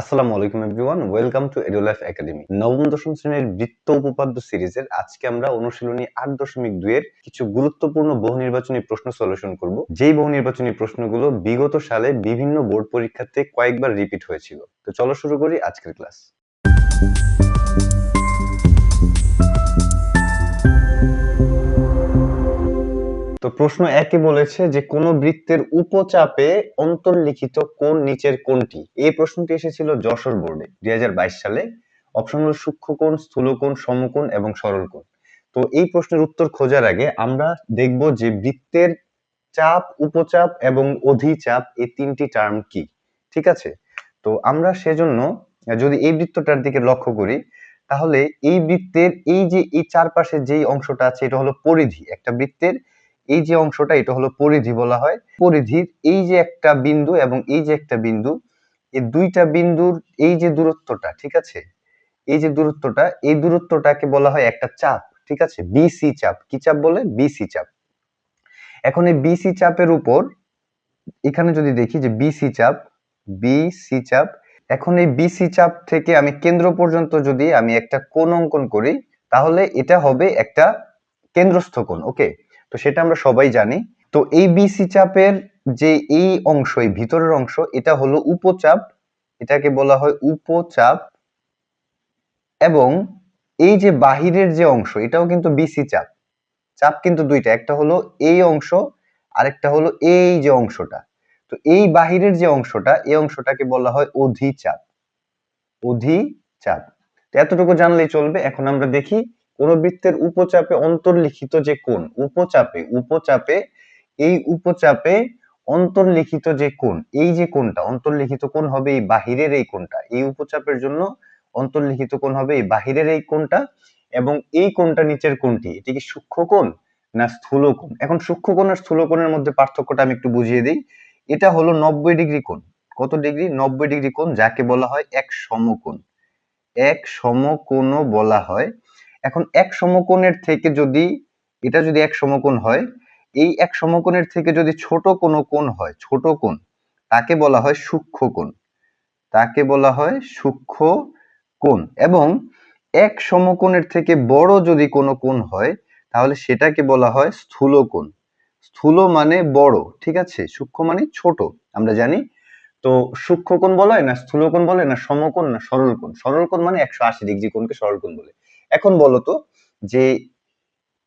আসসালামু আলাইকুম everyone, welcome to Edulife academy. নবম, দশম শ্রেণির বৃত্ত উপপাদ্য সিরিজের আজকে আমরা অনুশীলনী আট দশমিক দুইয়ের কিছু গুরুত্বপূর্ণ বহু নির্বাচনী প্রশ্ন সলিউশন করব। যেই বহু নির্বাচনী প্রশ্নগুলো বিগত সালে বিভিন্ন বোর্ড পরীক্ষাতে কয়েকবার রিপিট হয়েছিল। তো চলো শুরু করি আজকের ক্লাস। তো প্রশ্ন একে বলেছে যে কোন বৃত্তের উপচাপে অন্তর্লিখিত কোন নিচের কোনটি এই প্রশ্নটি এসেছিল যশোর বোর্ডে দুই হাজার বাইশ সালে। অপশন হল সূক্ষ্মকোণ, স্থূলকোণ, সমকোণ এবং সরলকোণ। তো এই প্রশ্নের উত্তর খোঁজার আগে আমরা দেখব যে বৃত্তের চাপ, উপচাপ এবং অধিচাপ এই তিনটি টার্ম কি। ঠিক আছে? তো আমরা সেজন্য যদি এই বৃত্তটার দিকে লক্ষ্য করি, তাহলে এই বৃত্তের এই যে এই চারপাশে যেই অংশটা আছে, এটা হলো পরিধি। একটা বৃত্তের এই যে অংশটা, এটা হলো পরিধি বলা হয়। পরিধির এই যে একটা বিন্দু এবং এই যে একটা বিন্দু এই দুইটা বিন্দুর এই যে দূরত্বটা, ঠিক আছে? এই যে দূরত্বটা, এই দূরত্বটাকে বলা হয় একটা চাপ, ঠিক আছে? বিসি চাপ। কি চাপ বলে? বিসি চাপ। এখন এই বিসি চাপের উপর, এখানে যদি দেখি যে বিসি চাপ বিসি চাপ, এখন এই বিসি চাপ থেকে আমি কেন্দ্র পর্যন্ত যদি আমি একটা কোণ অঙ্কন করি, তাহলে এটা হবে একটা কেন্দ্রস্থ কোণ, ওকে? তো সেটা আমরা সবাই জানি। তো এই বিসি চাপের যে এই অংশ, এই ভিতরের অংশ, এটা হলো উপচাপ। এটাকে বলা হয় উপচাপ। এবং এই যে বাহিরের যে অংশ, এটাও কিন্তু বিসি চাপ। চাপ কিন্তু দুইটা, একটা হলো এই অংশ, আরেকটা হলো এই যে অংশটা। তো এই বাহিরের যে অংশটা, এই অংশটাকে বলা হয় অধিচাপ। অধিচাপ। এতটুকু জানলেই চলবে। এখন আমরা দেখি কোন বৃত্তের উপচাপে অন্তর্লিখিত যে কোণ, উপচাপে উপচাপে, এই উপচাপে অন্তর্লিখিত যে কোণ, এই যে কোণটা, অন্তর্লিখিত কোণ হবে এই বাহিরের এই কোণটা, এই উপচাপের জন্য অন্তর্লিখিত কোণ হবে এই বাহিরের এই কোণটা এবং এই কোণটা নিচের কোণটি, এটি কি সূক্ষ্ম কোণ না স্থূল কোণ? এখন সূক্ষ্ম কোণ আর স্থূল কোণের মধ্যে পার্থক্যটা আমি একটু বুঝিয়ে দিই। এটা হলো নব্বই ডিগ্রি কোণ। কত ডিগ্রি? নব্বই ডিগ্রি কোণ, যাকে বলা হয় এক সমকোণ। এক সমকোণও বলা হয় এখন এক সমকোণের থেকে যদি, এটা যদি এক সমকোণ হয়, এই এক সমকোণের থেকে যদি ছোট কোনো কোণ হয়, ছোট কোণ, তাকে বলা হয় সূক্ষ্ম কোণ। তাকে বলা হয় সূক্ষ্ম কোণ। এবং এক সমকোণের থেকে বড় যদি কোনো কোণ হয়, তাহলে সেটাকে বলা হয় স্থূল কোণ। স্থূল মানে বড়, ঠিক আছে? সূক্ষ্ম মানে ছোট, আমরা জানি। তো সূক্ষ্ম কোণ বলা হয় না স্থূল কোণ বলে না সমকোণ না সরল কোণ? সরল কোণ মানে একশো আশি ডিগ্রি কোণকে সরল কোণ বলে। এখন বলতো যে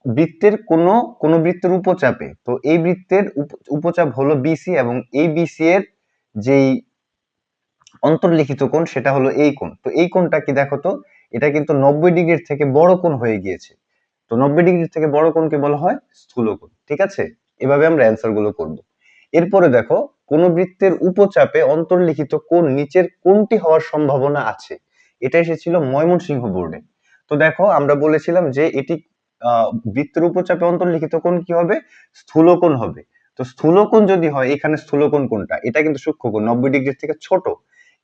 বৃত্তের কোন কোন বৃত্তের উপচাপে, তো এই বৃত্তের উপচাপ হলো বিসি এবং এই বিসি এর যেই অন্তর্লিখিত কোণ সেটা হলো এই কোণ। তো এই কোণটা কি দেখো তো, এটা কিন্তু নব্বই ডিগ্রির থেকে বড় কোণ হয়ে গিয়েছে। তো নব্বই ডিগ্রির থেকে বড় কোণকে বলা হয় স্থূল কোণ, ঠিক আছে? এভাবে আমরা অ্যান্সারগুলো করব। এরপরে দেখো, কোন বৃত্তের উপচাপে অন্তর্লিখিত কোণ নিচের কোনটি হওয়ার সম্ভাবনা আছে। এটা এসেছিল ময়মনসিংহ বোর্ডে। তো দেখো, আমরা বলেছিলাম যে এটি বৃত্তের উপচাপে অন্তর্লিখিত কোণ কি হবে? স্থূলকোণ হবে। তো স্থূলকোণ যদি হয়, এখানে স্থূলকোণ কোনটা এটা কিন্তু সূক্ষ্মকোণ, নব্বই ডিগ্রি থেকে ছোট।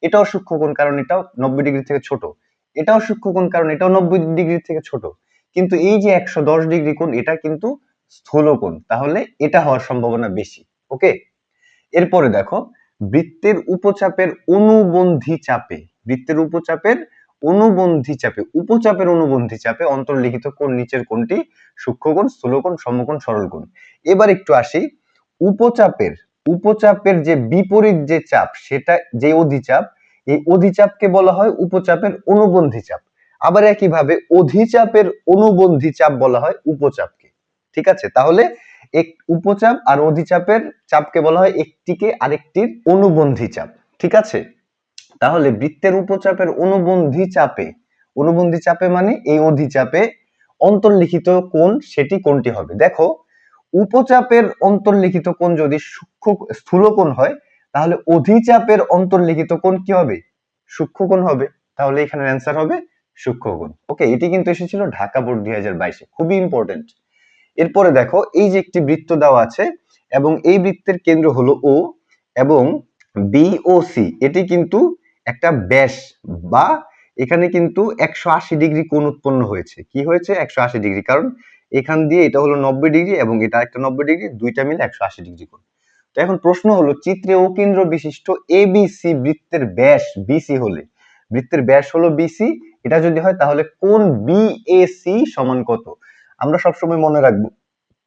এটাও সূক্ষ্মকোণ কারণ এটাও নব্বই ডিগ্রি থেকে ছোট। এটাও সূক্ষ্মকোণ কারণ এটাও নব্বই ডিগ্রি থেকে ছোট। কিন্তু এই যে একশো দশ ডিগ্রি কোণ, এটা কিন্তু স্থূলকোণ। তাহলে এটা হওয়ার সম্ভাবনা বেশি, ওকে? এরপরে দেখো, বৃত্তের উপচাপের অনুবন্ধী চাপে, বৃত্তের উপচাপের অনুবন্ধী চাপে, উপচাপের অনুবন্ধী চাপে অন্তর্লিখিত কোন নিচের কোনটি সূক্ষ্মকোণ, স্থূলকোণ, সমকোণ, সরলকোণ। এবার একটু আসি, উপচাপের উপচাপের যে বিপরীত যে চাপ, সেটা যে অধিচাপ, এই অধিচাপকে বলা হয় উপচাপের অনুবন্ধী চাপ। আবার একইভাবে অধিচাপের অনুবন্ধী চাপ বলা হয় উপচাপকে। ঠিক আছে? তাহলে এক, উপচাপ আর অধিচাপের চাপকে বলা হয় একটিকে আরেকটির অনুবন্ধী চাপ। ঠিক আছে? তাহলে বৃত্তের উপচাপের অনুবন্ধী চাপে অনুবন্ধী চাপে মানে এই অধিচাপে অন্তর্লিখিত কোণ সেটি কোনটি হবে। দেখো, উপচাপের অন্তর্লিখিত কোণ যদি সূক্ষ্ম, স্থূল কোণ হয়, তাহলে অধিচাপের অন্তর্লিখিত কোণ কি হবে? সূক্ষ্ম কোণ হবে। তাহলে এখানে অ্যান্সার হবে সূক্ষ্ম কোণ। ওকে এটি কিন্তু এসেছিল ঢাকা বোর্ড দুই হাজার বাইশে, খুবই ইম্পর্টেন্ট এরপরে দেখো, এই যে একটি বৃত্ত দেওয়া আছে এবং এই বৃত্তের কেন্দ্র হলো ও এবং বিওসি এটি কিন্তু একটা ব্যাস বা এখানে কিন্তু একশো আশি ডিগ্রি কোণ উৎপন্ন হয়েছে। কি হয়েছে? একশো আশি ডিগ্রি। কারণ এখান দিয়ে এটা হলো নব্বই ডিগ্রি এবং এটা একটা নব্বই ডিগ্রি দুইটা মিলে একশো আশি ডিগ্রি কোণ। তো এখন প্রশ্ন হলো চিত্রে ও কেন্দ্র বিশিষ্ট এবিসি বৃত্তের ব্যাস বিসি হলে বৃত্তের ব্যাস হলো বিসি এটা যদি হয় তাহলে কোন বিএসি সমান কত? আমরা সবসময় মনে রাখব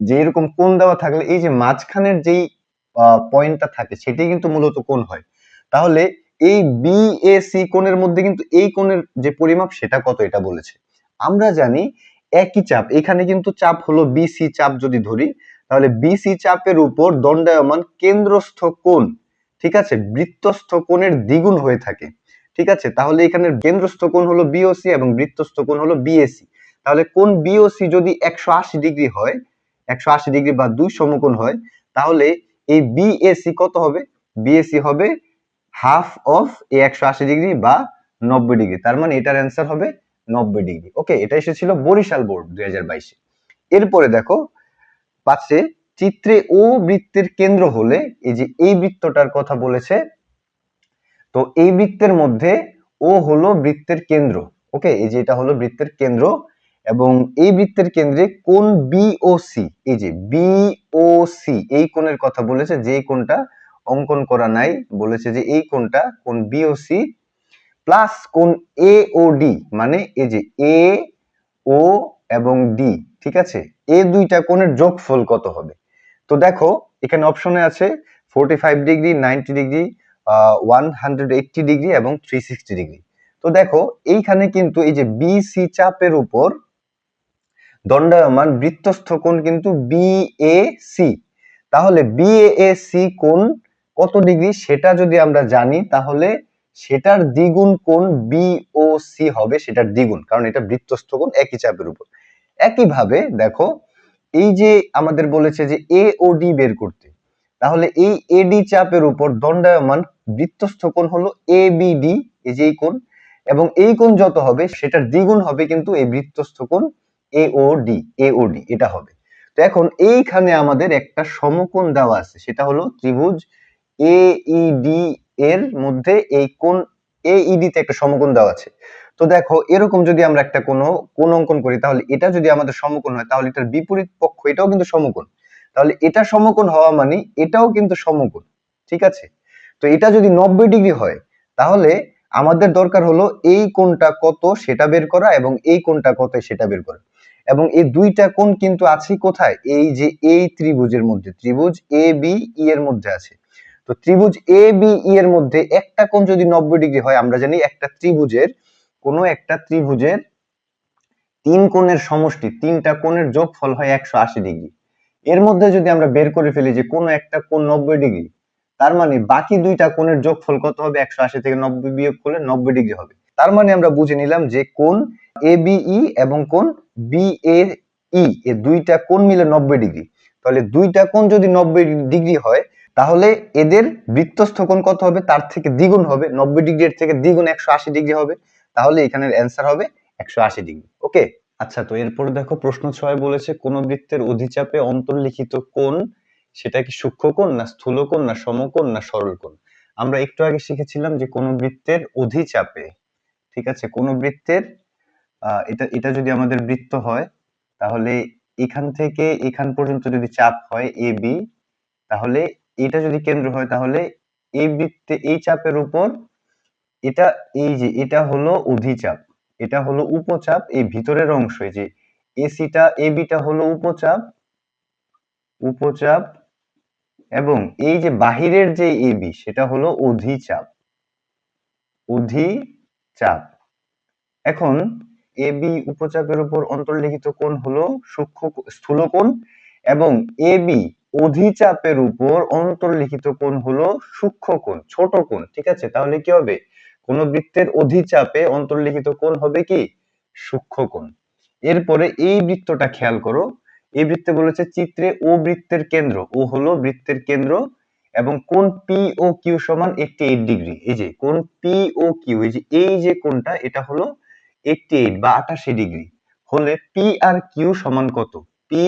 যে এরকম কোন দেওয়া থাকলে এই যে মাঝখানের যেই পয়েন্টটা থাকে সেটাই কিন্তু মূলত কোন হয়। তাহলে এই বিএসি কোণের মধ্যে কিন্তু এই কোণের যে পরিমাপ সেটা কত এটা বলেছে। আমরা জানি একই চাপ, এখানে কিন্তু চাপ হলো বিসি চাপ যদি ধরি, তাহলে বিসি চাপের উপর দণ্ডায়মান কেন্দ্রস্থ কোণ, ঠিক আছে? বৃত্তস্থ কোণের দ্বিগুণ হয়ে থাকে, ঠিক আছে? তাহলে এখানে কেন্দ্রস্থ কোণ হলো বিওসি এবং বৃত্তস্থ কোণ হলো বিএসি তাহলে কোন বিওসি যদি একশো আশি ডিগ্রি হয়, একশো আশি ডিগ্রি বা দুই সমকোণ হয়, তাহলে এই বিএসি কত হবে? বিএসি হবে হাফ অফ এ একশো আশি ডিগ্রি বা নব্বই ডিগ্রি তার মানে এটার অ্যান্সার হবে নব্বই ডিগ্রি ওকে এটা এসেছিল বরিশাল বোর্ড দুই হাজার বাইশে। এরপরে দেখো পাচ্ছে চিত্রে ও বৃত্তের কেন্দ্র হলে এই যে এই বৃত্তটার কথা বলেছে, তো এই বৃত্তের মধ্যে ও হলো বৃত্তের কেন্দ্র। ওকে এই যে এটা হলো বৃত্তের কেন্দ্র এবং এই বৃত্তের কেন্দ্রে কোন বিওসি এই যে বিওসি এই কোণের কথা বলেছে, যে কোণটা অঙ্কন করা নাই, বলেছে যে এই কোণটা কোন বিওসি প্লাস কোন এ ও ডি মানে এই যে এ ও এবং ডি ঠিক আছে? এ দুইটা কোণের যোগফল কত হবে? তো দেখো, এখানে অপশনে আছে forty five degree ninety degree one hundred eighty degree এবং থ্রি সিক্সটি ডিগ্রি তো দেখো, এইখানে কিন্তু এই যে বিসি চাপের উপর দণ্ডায়মান বৃত্তস্থ কোণ কিন্তু বিএসি তাহলে বিএসি কোণ কত ডিগ্রি সেটা যদি আমরা জানি, তাহলে সেটার দ্বিগুণ কোণ বিওসি হবে, সেটার দ্বিগুণ, কারণ এটা বৃত্তস্থ কোণ, একই চাপের উপর। একইভাবে দেখো, এই যে আমাদের বলেছে যে এ ও ডি বের করতে, তাহলে এই এডি চাপের উপর দণ্ডায়মান বৃত্তস্থ কোণ হলো এ বিডি এই যে কোণ, এবং এই কোণ যত হবে, সেটার দ্বিগুণ হবে কিন্তু এই বৃত্তস্থ কোণ ও ডি এটা হবে। তো এখন এইখানে আমাদের একটা সমকোণ দেওয়া আছে, সেটা হলো ত্রিভুজ এ ডি এর মধ্যে এই কোন এইডি তে একটা সমকোণ দেওয়া আছে। তো দেখো, এরকম যদি আমরা একটা কোনো কোণ অঙ্কন করি, তাহলে এটা যদি আমাদের সমকোণ হয়, তাহলে এটার বিপরীত পক্ষ, এটাও কিন্তু সমকোণ। তাহলে এটা সমকোণ হওয়া মানে এটাও কিন্তু সমকোণ, ঠিক আছে? তো এটা যদি নব্বই ডিগ্রি হয়, তাহলে আমাদের দরকার হলো এই কোণটা কত সেটা বের করা এবং এই কোণটা কত সেটা বের করা। এবং এই দুইটা কোণ কিন্তু আছে কোথায়? এই যে এই ত্রিভুজের মধ্যে, ত্রিভুজ এ বি ই এর মধ্যে আছে। তো ত্রিভুজ এ বি ই এর মধ্যে একটা কোণ যদি নব্বই ডিগ্রি হয়, আমরা জানি একটা ত্রিভুজের, কোনো একটা ত্রিভুজের তিন কোণের সমষ্টি, তিনটা কোণের যোগফল হয় একশো আশি ডিগ্রি। এর মধ্যে যদি আমরা বের করে ফেলি যে কোনো একটা কোণ নব্বই ডিগ্রি, তার মানে বাকি দুইটা কোণের যোগফল কত হবে? একশো আশি থেকে নব্বই বিয়োগ করলে নব্বই ডিগ্রি হবে। তার মানে আমরা বুঝে নিলাম যে কোণ এ বিই এবং কোণ বি এ ই এ দুইটা কোণ মিলে নব্বই ডিগ্রি। তাহলে দুইটা কোণ যদি নব্বই ডিগ্রি হয় তাহলে এদের বৃত্তস্থ কোণ কত হবে? তার থেকে দ্বিগুণ হবে। নব্বই ডিগ্রির থেকে দ্বিগুণ একশো আশি ডিগ্রি হবে। তাহলে এখানের অ্যান্সার হবে একশো আশি ডিগ্রি। ওকে? আচ্ছা তো এরপর দেখো প্রশ্ন ছয় বলেছে, কোন বৃত্তের অধিচাপে অন্তর্লিখিত কোণ সেটা কি সূক্ষ্ম কোণ না স্থূল কোণ না সমকোণ না সরল কোণ আমরা একটু আগে শিখেছিলাম যে কোন বৃত্তের অধিচাপে, ঠিক আছে? কোন বৃত্তের এটা এটা যদি আমাদের বৃত্ত হয়, তাহলে এখান থেকে এখান পর্যন্ত যদি চাপ হয় এ বি, তাহলে এটা যদি কেন্দ্র হয় তাহলে এই বৃত্তে, এই চাপের উপর এটা, এই যে এটা হলো অধিচাপ, এটা হলো উপচাপ, এই ভিতরের অংশ, এই যে এসিটা এবিটা হলো উপচাপ উপচাপ এবং এই যে বাহিরের যে এবি সেটা হলো অধিচাপ অধিচাপ। এখন এবি উপচাপের উপর অন্তর্লিখিত কোণ হলো সূক্ষ্ম স্থূল কোণ এবং এবি অধিচাপের উপর অন্তর্লিখিত কোণ হলো সূক্ষ্ম কোণ, ছোট কোণ, ঠিক আছে? তাহলে কি হবে? কোন বৃত্তের অধিচাপে অন্তর্লিখিত কোণ হবে কি? সূক্ষ্ম কোণ। এরপরে এই বৃত্তটা খেয়াল করো, এই বৃত্তে বলেছে চিত্রে ও বৃত্তের কেন্দ্র, ও হলো বৃত্তের কেন্দ্র এবং কোন পি ও কিউ সমান একটি এইট ডিগ্রি। এই যে কোন পি ও কিউ এই যে এই যে কোনটা এটা হলো একটি এইট বা আটাশি ডিগ্রি। হলে পি আর কিউ সমান কত? পি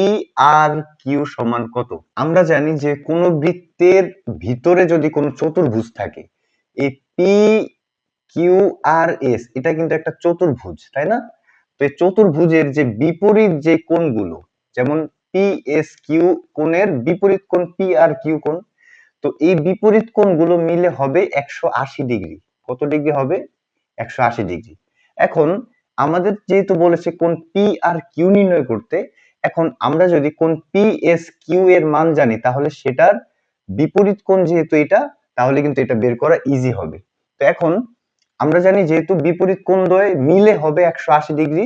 আর কিউ সমান কত? আমরা জানি যে কোন বৃত্তের ভিতরে যদি কোনো চতুর্ভুজ থাকে, এই পি কিউ আর এস এটা কিন্তু একটা চতুর্ভুজ, তাই না? তো এই চতুর্ভুজের যে বিপরীত যে কোণগুলো, যেমন পি এস কিউ কোণের বিপরীত কোণ পি আর কিউ কোণ, তো এই বিপরীত কোণগুলো মিলে হবে একশো আশি ডিগ্রি। কত ডিগ্রি হবে? একশো আশি ডিগ্রি। এখন আমাদের যেহেতু বলেছে কোন পি আর কিউ নির্ণয় করতে এখন আমরা যদি কোন পি এস কিউ এর মান জানি, তাহলে সেটার বিপরীত কোণ যেহেতু এটা, তাহলে কিন্তু এটা বের করা ইজি হবে। তো এখন আমরা জানি যেহেতু বিপরীত কোণ দ্বয় মিলে হবে একশো আশি ডিগ্রি,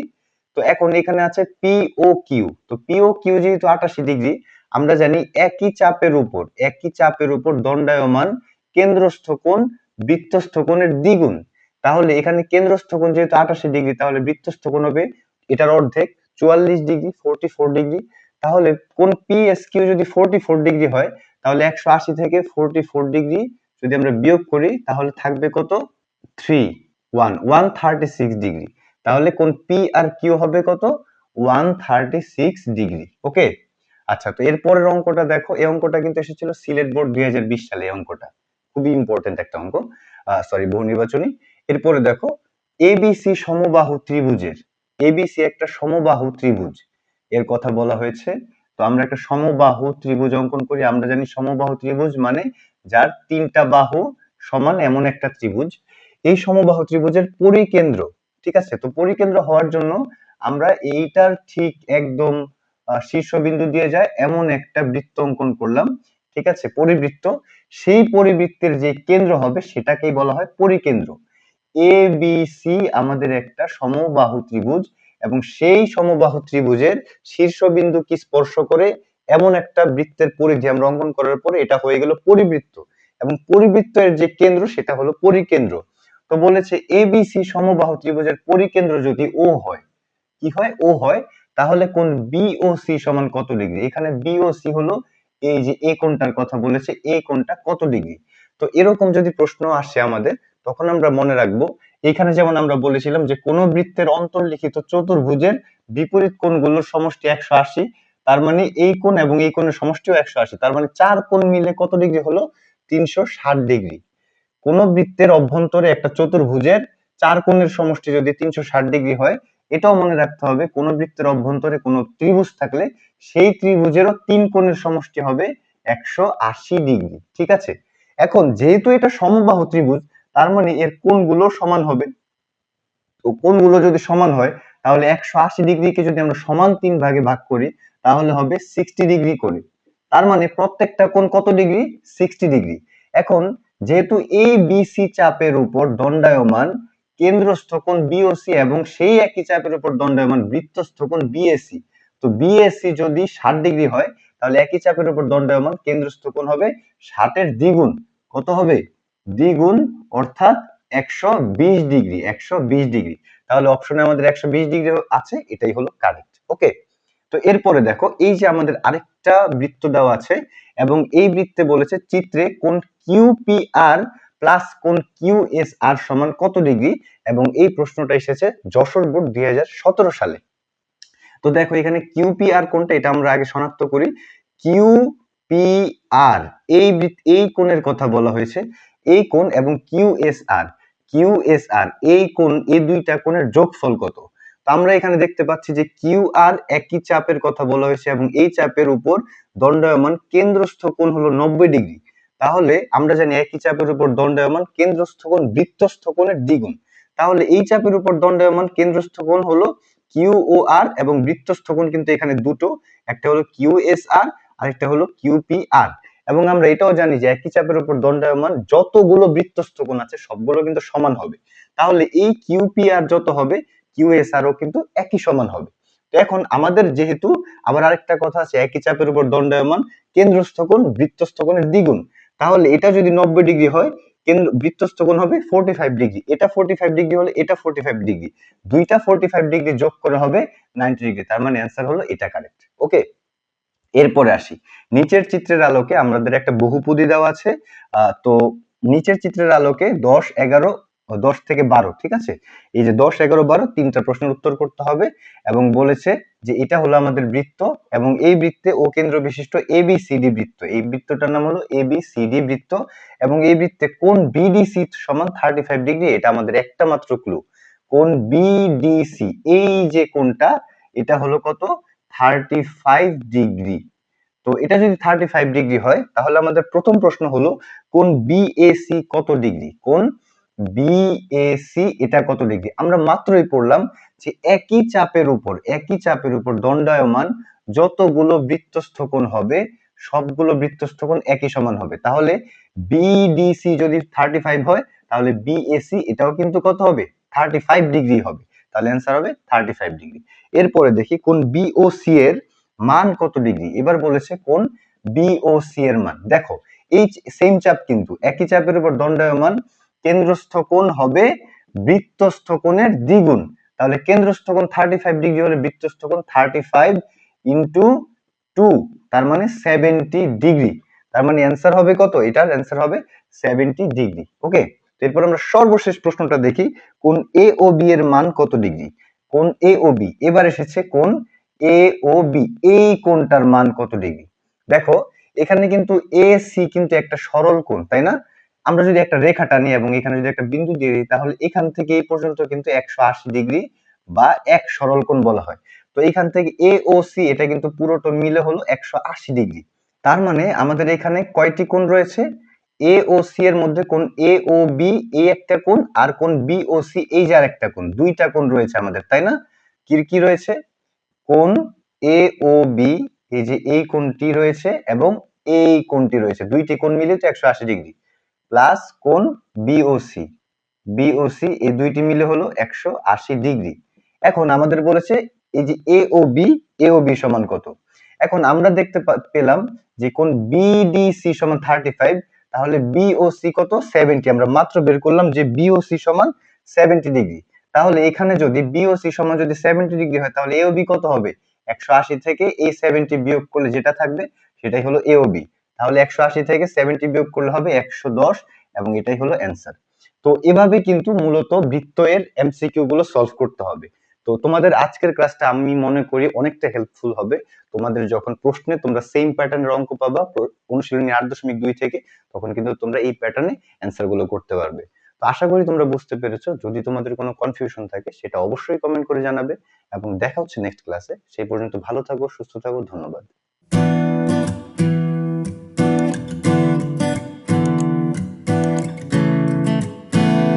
তো এখন এখানে আছে পি ও কিউ তো পি ও কিউ যেহেতু আটাশি ডিগ্রি, আমরা জানি একই চাপের উপর, একই চাপের উপর দণ্ডায়মান কেন্দ্রস্থ কোণ বৃত্তস্থ কোণের দ্বিগুণ। তাহলে এখানে কেন্দ্রস্থ কোণ যেহেতু আটাশি ডিগ্রি, তাহলে বৃত্তস্থ কোণ হবে এটার অর্ধেক চুয়াল্লিশ ডিগ্রি ফোরটি ফোর ডিগ্রি। তাহলে কোন পি এস কিউ যদি ফোরটি ফোর ডিগ্রি হয়, তাহলে একশো আশি থেকে ফোরটি ফোর ডিগ্রি যদি আমরা বিয়োগ করি, তাহলে থাকবে কত? Three one one thirty six degree. তাহলে কোন পি আর কিউ হবে কত? One thirty six degree. Okay আচ্ছা তো এরপরের অঙ্কটা দেখো। এই অঙ্কটা কিন্তু এসেছিল সিলেট বোর্ড দুই হাজার বিশ সালে, এই অঙ্কটা। খুবই ইম্পর্টেন্ট একটা অঙ্ক। সরি বহু নির্বাচনী। এরপরে দেখো এবিসি সমবাহু ত্রিভুজের এবিসি একটা সমবাহু ত্রিভুজ। এর কথা বলা হয়েছে। তো আমরা একটা সমবাহু ত্রিভুজ অঙ্কন করি। আমরা জানি সমবাহু ত্রিভুজ মানে যার তিনটা বাহু সমান এমন একটা ত্রিভুজ। এই সমবাহু ত্রিভুজের পরিকেন্দ্র, ঠিক আছে? তো পরিকেন্দ্র হওয়ার জন্য আমরা এইটার ঠিক একদম শীর্ষবিন্দু দিয়ে যায় এমন একটা বৃত্ত অঙ্কন করলাম, ঠিক আছে? পরিবৃত্ত। সেই পরিবৃত্তের যে কেন্দ্র হবে সেটাকেই বলা হয় পরিকেন্দ্র। এ বি সি আমাদের একটা সমবাহু ত্রিভুজ এবং সেই সমবাহু ত্রিভুজের শীর্ষবিন্দুকে স্পর্শ করে? এমন একটা বৃত্তের পরিধি আমরা অঙ্কন করার পরে এটা হয়ে গেল পরিবৃত্ত এবং পরিবৃত্তের যে কেন্দ্র সেটা হলো পরিকেন্দ্র। তো বলেছে এবিসি সমবাহু ত্রিভুজের পরিকেন্দ্র যদি ও হয়, কি হয়? ও হয়, তাহলে কোন বিওসি সমান কত ডিগ্রি? এখানে বিওসি হলো এই যে এ কোণটার কথা বলেছে এ কোণটা কত ডিগ্রি? তো এরকম যদি প্রশ্ন আসে আমাদের তখন আমরা মনে রাখব এখানে যেমন আমরা বলেছিলাম যে কোন বৃত্তের অন্তর্লিখিত চতুর্ভুজের বিপরীত কোণগুলোর সমষ্টি একশো আশি, তার মানে এই কোণ এবং এই কোণের সমষ্টিও একশো আশি, তার মানে চার কোণ মিলে কত ডিগ্রি হলো? তিনশো ষাট ডিগ্রি। কোন বৃত্তের অভ্যন্তরে একটা চতুর্ভুজের চার কোণের সমষ্টি যদি তিনশো ষাট ডিগ্রি হয়, এটাও মনে রাখতে হবে কোন বৃত্তের অভ্যন্তরে কোন ত্রিভুজ থাকলে সেই ত্রিভুজেরও তিন কোণের সমষ্টি হবে একশো আশি ডিগ্রি, ঠিক আছে? এখন যেহেতু এটা সমবাহু ত্রিভুজ তার মানে এর কোণগুলো সমান হবে। তো কোণগুলো যদি সমান হয়, তাহলে একশো আশি ডিগ্রিকে যদি আমরা সমান তিন ভাগে ভাগ করি, তাহলে হবে সিক্সটি ডিগ্রি করে। তার মানে প্রত্যেকটা কোণ কত ডিগ্রি? Sixty degree. এখন যেহেতু এই বিসি চাপের উপর দণ্ডায়মান কেন্দ্রস্থ কোণ বিওসি এবং সেই একই চাপের উপর দণ্ডায়মান বৃত্তস্থ কোণ বিএসি তো বিএসি যদি ষাট ডিগ্রি হয়, তাহলে একই চাপের উপর দণ্ডায়মান কেন্দ্রস্থ কোণ হবে ষাটের দ্বিগুণ। কত হবে? দ্বিগুণ অর্থাৎ একশো বিশ ডিগ্রি, একশো বিশ ডিগ্রি। তাহলে অপশনে আমাদের একশো বিশ ডিগ্রি আছে, এটাই হলো কারেক্ট ওকে তো এরপরে দেখো, এই যে আমাদের আরেকটা বৃত্ত দেওয়া আছে, এবং এই বৃত্তে বলেছে চিত্রে কোন কিউপিআর প্লাস কোন কিউএসআর সমান কত ডিগ্রি, এবং এই প্রশ্নটা এসেছে যশোর বোর্ড দুই হাজার সতেরো সালে। তো দেখো, এখানে কিউপিআর কোনটা, এটা আমরা আগে শনাক্ত করি। কিউ কিউপিআর এই এই কোণের কথা বলা হয়েছে। এই কোণ এবং কিউএসআর কিউএসআর এই কোণ এই দুইটা কোণের যোগফল কত? তো আমরা এখানে দেখতে পাচ্ছি যে কিউ আর একই চাপের কথা বলা হয়েছে এবং এই চাপের উপর দণ্ডায়মান কেন্দ্রস্থ কোণ হলো নব্বই ডিগ্রি। তাহলে আমরা জানি একই চাপের উপর দণ্ডায়মান কেন্দ্রস্থ কোণ বৃত্তস্থ কোণের দ্বিগুণ। তাহলে এই চাপের উপর দণ্ডায়মান কেন্দ্রস্থ কোণ হলো কিউ ও আর এবং বৃত্তস্থ কোণ কিন্তু এখানে দুটো, একটা হলো কিউ এস আর আরেকটা হলো কিউপি আর এবং আমরা এটাও জানি যে একই চাপের উপর দণ্ডায়মান যতগুলো বৃত্তস্থ কোণ আছে, সবগুলো কিন্তু সমান হবে। তাহলে এই কিউপি আর যত হবে কিউএসআর ও কিন্তু একই সমান হবে। তো এখন আমাদের যেহেতু আবার আরেকটা কথা আছে, একই চাপের উপর দণ্ডায়মান, কেন্দ্রস্থ কোণ বৃত্তস্থ কোণের দ্বিগুণ। তাহলে এটা যদি নব্বই ডিগ্রি হয়, কেন্দ্র বৃত্তস্থ কোণ হবে ফোর্টি ফাইভ ডিগ্রি। এটা ফোর্টি ফাইভ ডিগ্রি হলে এটা ফোর্টি ফাইভ ডিগ্রি। দুইটা ফোর্টি ফাইভ ডিগ্রি যোগ করে হবে নাইনটি ডিগ্রি। তার মানে অ্যান্সার হলো এটা কারেক্ট ওকে এরপরে আসি। নিচের চিত্রের আলোকে আমাদের একটা বহুপদী দেওয়া আছে। তো নিচের চিত্রের আলোকে দশ, এগারো দশ থেকে বারো, ঠিক আছে? এই যে দশ, এগারো, বারো তিনটা প্রশ্নের উত্তর করতে হবে এবং বলেছে যে এটা হলো আমাদের বৃত্ত এবং এই বৃত্তে ও কেন্দ্র বিশিষ্ট এ বি ডি বৃত্ত। এই বৃত্তটার নাম হলো এ বি ডি বৃত্ত এবং এই বৃত্তে কোন বিডিসি সমান থার্টি ফাইভ ডিগ্রি এটা আমাদের একটা মাত্র ক্লু কোন বিডিসি এই যে কোনটা, এটা হলো কত? থার্টি ফাইভ ডিগ্রি তো এটা যদি থার্টি ফাইভ ডিগ্রি হয়, তাহলে আমাদের প্রথম প্রশ্ন হলো, কোন বিএসি কত ডিগ্রি কোন বিএসি এটা কত ডিগ্রি আমরা মাত্রই পড়লাম যে একই চাপের উপর, একই চাপের উপর দণ্ডায়মান যতগুলো বৃত্তস্থ কোণ হবে, সবগুলো বৃত্তস্থ কোণ একই সমান হবে। তাহলে বিডিসি যদি থার্টি ফাইভ হয়, তাহলে বিএসি এটাও কিন্তু কত হবে? থার্টি ফাইভ ডিগ্রি হবে। তাহলে অ্যান্সার হবে থার্টি ফাইভ ডিগ্রি এরপরে দেখি কোন বিওসি এর মান কত ডিগ্রি এবার বলেছে কোন বিওসি এর মান। দেখো, এই সেম চাপ কিন্তু, একই চাপের উপর দণ্ডায়মান, কেন্দ্রস্থ কোণ হবে বৃত্তস্থ কোণের দ্বিগুণ। তাহলে কেন্দ্রস্থ কোণ থার্টি ফাইভ ডিগ্রি হলে বৃত্তস্থ কোণ থার্টি ফাইভ ইন্টু টু তার মানে সেভেন্টি ডিগ্রি তার মানে অ্যান্সার হবে কত? এটার অ্যান্সার হবে সেভেন্টি ডিগ্রি ওকে এরপর আমরা সর্বশেষ প্রশ্নটা দেখি, কোন এ ও বি এর মান কত ডিগ্রি? কোন এ ও বি এবার এসেছে কোন এ ও বি এই কোণটার মান কত ডিগ্রি? দেখো, এখানে কিন্তু এ সি কিন্তু একটা সরল কোণ, তাই না? আমরা যদি একটা রেখা টানি এবং এখানে যদি একটা বিন্দু দিয়ে দিই, তাহলে এখান থেকে এই পর্যন্ত কিন্তু একশো আশি ডিগ্রি বা এক সরল কোণ বলা হয়। তো এখান থেকে এ ও সি এটা কিন্তু পুরোটা মিলে হলো একশো আশি ডিগ্রি। তার মানে আমাদের এখানে কয়টি কোণ রয়েছে? এ এর মধ্যে কোন এ ও বি এই একটা কোণ আর কোন বি ও সি এই যে আর একটা কোণ, দুইটা কোণ রয়েছে আমাদের, তাই না? কি কি রয়েছে? কোন এ ও বি এই যে এই কোণটি রয়েছে এবং এই কোণটি রয়েছে, দুইটি কোণ মিলে তো একশো আশি ডিগ্রি, প্লাস কোন বিওসি বিওসি এই দুইটি মিলে হলো একশো আশি ডিগ্রি। এখন আমাদের বলেছে এই যে এ ও বি এ ও বি সমান কত? এখন আমরা দেখতে পেলাম যে কোন বিডিসি সমান থার্টি ফাইভ তাহলে বিওসি কত? সেভেন্টি আমরা মাত্র বের করলাম যে বিওসি সমান সেভেন্টি ডিগ্রি তাহলে এখানে যদি বিওসি সমান যদি সেভেন্টি ডিগ্রি হয়, তাহলে এও বি কত হবে? একশো আশি থেকে এই সেভেন্টি বিয়োগ করলে যেটা থাকবে, সেটাই হলো এও বি তাহলে একশো আশি থেকে সেভেন্টি বিয়োগ করলে হবে একশো দশ, এবং এটাই হলো অ্যান্সার তো এভাবে কিন্তু মূলত বৃত্ত এর এমসিকিউ গুলো সলভ করতে হবে। তো তোমাদের আজকের ক্লাসটা আমি মনে করি অনেকটা হেল্পফুল হবে। তোমাদের যখন প্রশ্নে তোমরা সেম প্যাটার্নের অঙ্ক পাবা অনুশীলনী আট দশমিক দুই থেকে, তখন কিন্তু তোমরা এই প্যাটার্নে অ্যান্সারগুলো করতে পারবে। তো আশা করি তোমরা বুঝতে পেরেছ, যদি তোমাদের কোনো কনফিউশন থাকে, সেটা অবশ্যই কমেন্ট করে জানাবে। এবং দেখা হচ্ছে নেক্সট ক্লাসে সেই পর্যন্ত ভালো থাকো, সুস্থ থাকো, ধন্যবাদ।